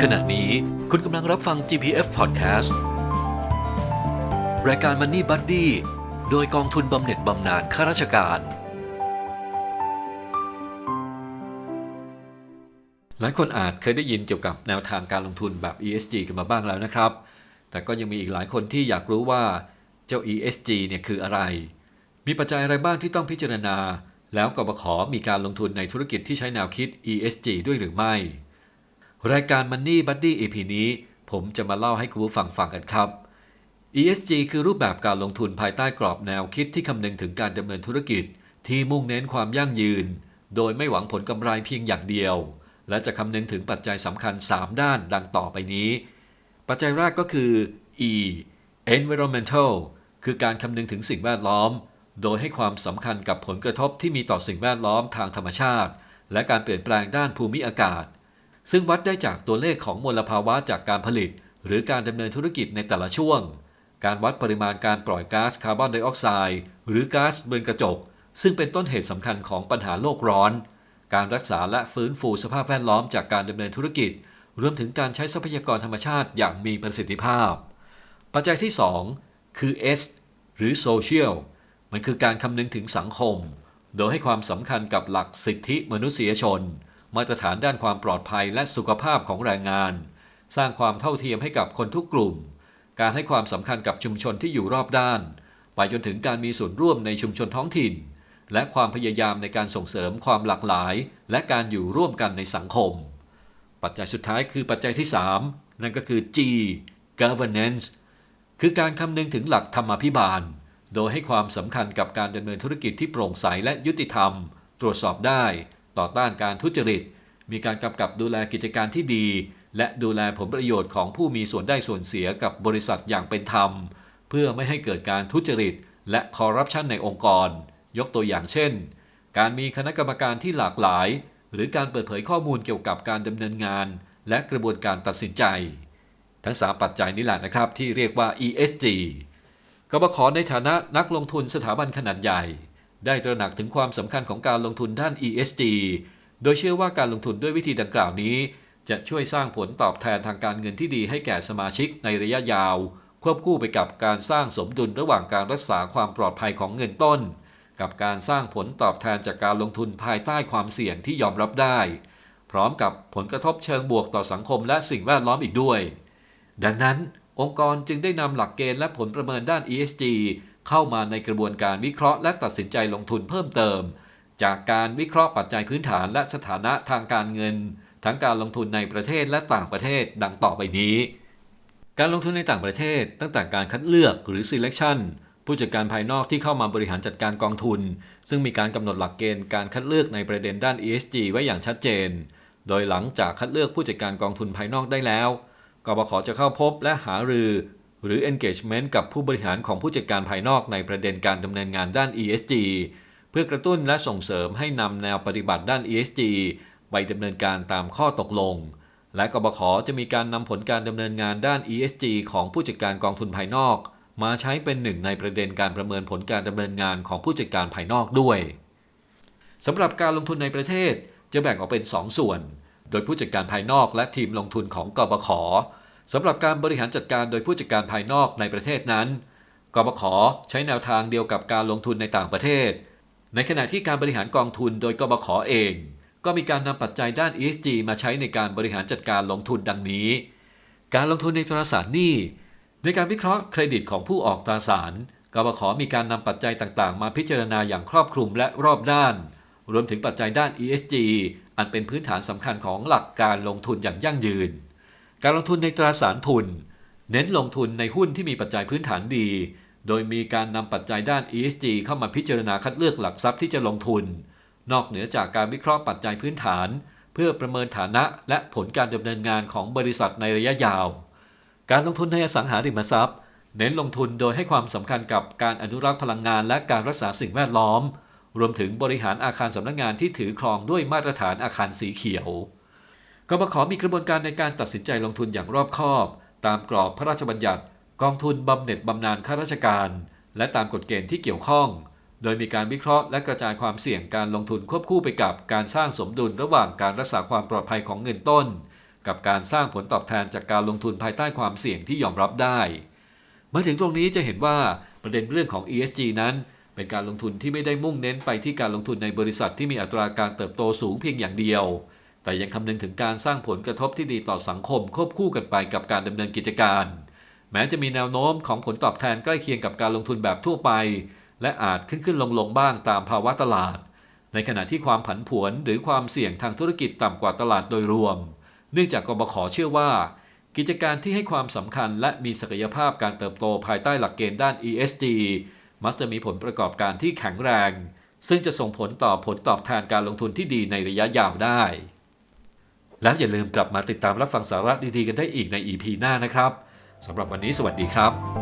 ขณะนี้คุณกำลังรับฟัง GPF Podcast รายการ Money Buddy โดยกองทุนบำเหน็จบำนาญข้าราชการ หลายคนอาจเคยได้ยินเกี่ยวกับแนวทางการลงทุนแบบ ESG กันมาบ้างแล้วนะครับ แต่ก็ยังมีอีกหลายคนที่อยากรู้ว่าเจ้า ESG เนี่ยคืออะไร มีปัจจัยอะไรบ้างที่ต้องพิจารณา แล้วกบขมีการลงทุนในธุรกิจที่ใช้แนวคิด ESG ด้วยหรือไม่ รายการ Money Buddy EP นี้ ผมจะมาเล่าให้คุณผู้ฟังฟังกันครับ ESG คือรูปแบบการลงทุนภายใต้กรอบแนวคิดที่คำนึงถึงการดำเนินธุรกิจ ที่มุ่งเน้นความยั่งยืน โดยไม่หวังผลกำไรเพียงอย่างเดียว และจะคำนึงถึงปัจจัยสำคัญ 3 ด้านดังต่อไปนี้ ปัจจัยแรกก็คือ E environmental คือการคำนึงถึงสิ่งแวดล้อม โดยให้ความสำคัญกับผลกระทบที่มีต่อสิ่งแวดล้อมทางธรรมชาติ และการเปลี่ยนแปลงด้านภูมิอากาศ ซึ่งวัดได้จากตัวเลขของมลภาวะจากการผลิต หรือการดำเนินธุรกิจในแต่ละช่วง การวัดปริมาณการปล่อยก๊าซคาร์บอนไดออกไซด์หรือก๊าซเรือนกระจก ซึ่งเป็นต้นเหตุสำคัญของปัญหาโลกร้อน การรักษาและฟื้นฟูสภาพแวดล้อมจากการดำเนินธุรกิจ รวมถึงการใช้ทรัพยากรธรรมชาติอย่างมีประสิทธิภาพ ปัจจัยที่ 2 คือ S หรือ Social มันคือการคำนึงถึงสังคม โดยให้ความสำคัญกับหลักสิทธิมนุษยชน มาตรฐานด้านความปลอดภัยและสุขภาพของแรงงาน สร้างความเท่าเทียมให้กับคนทุกกลุ่ม การให้ความสำคัญกับชุมชนที่อยู่รอบด้าน ไปจนถึงการมีส่วนร่วมในชุมชนท้องถิ่น และความพยายามในการส่งเสริมความหลากหลาย และการอยู่ร่วมกันในสังคม ปัจจัยสุดท้ายคือปัจจัยที่ 3 นั่นก็คือ G governance คือการคำนึงถึงหลักธรรมาภิบาล โดยให้ความสำคัญกับการดำเนินธุรกิจที่โปร่งใสและยุติธรรม ตรวจสอบได้ ต่อต้านการทุจริต มีการกำกับดูแลกิจการที่ดี และดูแลผลประโยชน์ของผู้มีส่วนได้ส่วนเสียกับบริษัทอย่างเป็นธรรม เพื่อไม่ให้เกิดการทุจริต และคอร์รัปชันในองค์กร ยกตัวอย่างเช่น การมีคณะกรรมการที่หลากหลาย หรือการเปิดเผยข้อมูลเกี่ยวกับการดำเนินงาน และกระบวนการตัดสินใจ ทั้ง3ปัจจัยนี้แหละนะครับที่เรียกว่า ESG กบขในฐานะนักลงทุนสถาบันขนาดใหญ่ ได้ตระหนักถึงความสำคัญของการลงทุนด้าน ESG โดยเชื่อว่าการลงทุนด้วยวิธีดังกล่าวนี้ จะช่วยสร้างผลตอบแทนทางการเงินที่ดีให้แก่สมาชิกในระยะยาว ควบคู่ไปกับการสร้างสมดุลระหว่างการรักษาความปลอดภัยของเงินต้น กับการสร้างผลตอบแทนจากการลงทุนภายใต้ความเสี่ยงที่ยอมรับได้ พร้อมกับผลกระทบเชิงบวกต่อสังคมและสิ่งแวดล้อมอีกด้วย ดังนั้น องค์กรจึงได้นำหลักเกณฑ์และผลประเมินด้าน ESG เข้ามาในกระบวนการวิเคราะห์และตัดสินใจลงทุนเพิ่มเติม จากการวิเคราะห์ปัจจัยพื้นฐานและสถานะทางการเงิน ทั้งการลงทุนในประเทศและต่างประเทศดังต่อไปนี้ การลงทุนในต่างประเทศ ตั้งแต่การคัดเลือกหรือ selection ผู้จัดการภายนอกที่เข้ามาบริหารจัดการกองทุน ซึ่งมีการกำหนดหลักเกณฑ์การคัดเลือกในประเด็นด้าน ESG ไว้อย่างชัดเจน โดยหลังจากคัดเลือกผู้จัดการกองทุนภายนอกได้แล้วกบขจะเข้าพบและหารือ หรือ engagement กับผู้บริหารของผู้จัดการภายนอกในประเด็นการดำเนินงานด้าน ESG เพื่อกระตุ้นและส่งเสริมให้นำแนวปฏิบัติด้าน ESG ไปดำเนินการตามข้อตกลง และกบขจะมีการนำผลการดำเนินงานด้าน ESG ของผู้จัดการกองทุนภายนอก มาใช้เป็นหนึ่งในประเด็นการประเมินผลการดำเนินงานของผู้จัดการภายนอกด้วยสำหรับการลงทุนในประเทศจะแบ่งออกเป็น 2 ส่วน โดยผู้จัดการภายนอกและทีมลงทุนของกบข สำหรับการบริหารจัดการโดยผู้จัดการภายนอกในประเทศนั้น กบขใช้แนวทางเดียวกับการลงทุนในต่างประเทศ ในขณะที่การบริหารกองทุนโดยกบขเอง ก็มีการนำปัจจัยด้าน ESG มาใช้ในการบริหารจัดการลงทุนดังนี้ การลงทุนในตราสารหนี้ในการวิเคราะห์เครดิตของผู้ออกตราสารกบขมีการนำปัจจัยต่างๆ มาพิจารณาอย่างครอบคลุมและรอบด้าน รวมถึงปัจจัยด้าน ESG อันเป็นพื้นฐานสำคัญของหลักการลงทุนอย่างยั่งยืน การลงทุนในตราสารทุน เน้นลงทุนในหุ้นที่มีปัจจัยพื้นฐานดี โดยมีการนำปัจจัยด้าน ESG เข้ามาพิจารณาคัดเลือกหลักทรัพย์ที่จะลงทุน นอกเหนือจากการวิเคราะห์ปัจจัยพื้นฐาน เพื่อประเมินฐานะและผลการดำเนินงานของบริษัทในระยะยาว การลงทุนในอสังหาริมทรัพย์ เน้นลงทุนโดยให้ความสำคัญกับการอนุรักษ์พลังงานและการรักษาสิ่งแวดล้อม รวมถึงบริหารอาคารสำนักงงานที่ถือครองด้วยมาตรฐานอาคารสีเขียว กบขมีกระบวนการในการตัดสินใจลงทุนอย่างรอบคอบ ตามกรอบพระราชบัญญัติ กองทุนบำเหน็จบำนาญข้าราชการ และตามกฎเกณฑ์ที่เกี่ยวข้อง โดยมีการวิเคราะห์และกระจายความเสี่ยงการลงทุนควบคู่ไปกับการสร้างสมดุลระหว่างการรักษาความปลอดภัยของเงินต้น กับการสร้างผลตอบแทนจากการลงทุนภายใต้ความเสี่ยงที่ยอมรับได้มาถึงตรงนี้จะเห็นว่าประเด็นเรื่องของ ESG นั้น เป็นการลงทุนที่ไม่ได้มุ่งเน้นไปที่การลงทุนในบริษัทที่มีอัตราการเติบโตสูงเพียงอย่างเดียว แต่ยังคำนึงถึงการสร้างผลกระทบที่ดีต่อสังคมควบคู่กันไปกับการดำเนินกิจการ แม้จะมีแนวโน้มของผลตอบแทนใกล้เคียงกับการลงทุนแบบทั่วไป และอาจขึ้นขึ้นลงลงบ้างตามภาวะตลาด ในขณะที่ความผันผวนหรือความเสี่ยงทางธุรกิจต่ำกว่าตลาดโดยรวม เนื่องจากกบขเชื่อว่า กิจการที่ให้ความสำคัญและมีศักยภาพการเติบโตภายใต้หลักเกณฑ์ด้าน ESG มักจะมีผลประกอบการที่แข็งแรง ซึ่งจะส่งผลต่อผลตอบแทนการลงทุนที่ดีในระยะยาวได้ แล้วอย่าลืมกลับมาติดตามรับฟังสาระดีๆกันได้อีกใน EP หน้านะครับสำหรับวันนี้สวัสดีครับ